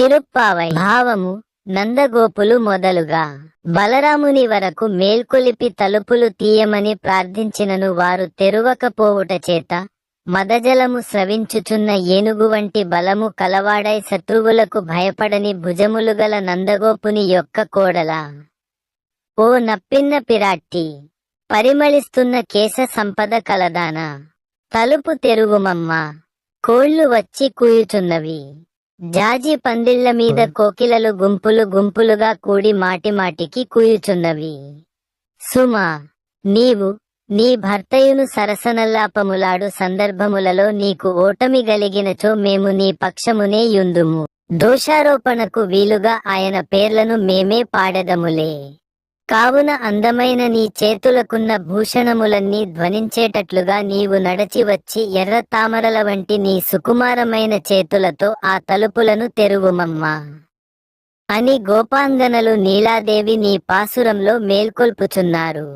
తిరుప్పావై. భావము నందగోపులు మొదలుగా. బలరాముని వరకు మేల్కొలిపి తలుపులు తీయమని ప్రార్థించినను వారు తెరువకపోవుట చేత మదజలము స్రవించుచున్న ఏనుగు వంటి బలము కలవాడై శత్రువులకు భయపడని భుజములు గల నందగోపుని యొక్క కోడల. ఓ నప్పిన్న పిరాట్టి! పరిమళిస్తున్న కేశ సంపద కలదానా. తలుపు తెరుగుమమ్మా కోళ్ళు వచ్చి కూయుచున్నవి. జాజి పందిళ్ళ మీద కోకిలలు గుంపులు గుంపులుగా కూడి మాటి మాటికి కూయుచున్నవి. సుమా నీవు నీ భర్తయును సరసనల్లాపములాడు సందర్భములలో నీకు ఓటమి గలిగినచో మేము నీ పక్షమునే యుందుము. దోషారోపణకు వీలుగా ఆయన పేర్లను మేమే పాడెదములే. కావున అందమైన నీ చేతులకున్న భూషణములన్నీ ధ్వనించేటట్లుగా నీవు నడచి వచ్చి ఎర్ర తామరల వంటి నీ సుకుమారమైన చేతులతో ఆ తలుపులను తెరువుమమ్మా. అని గోపాంగనలు నీలాదేవి నీ పాసురంలో మేల్కొల్పుచున్నారు.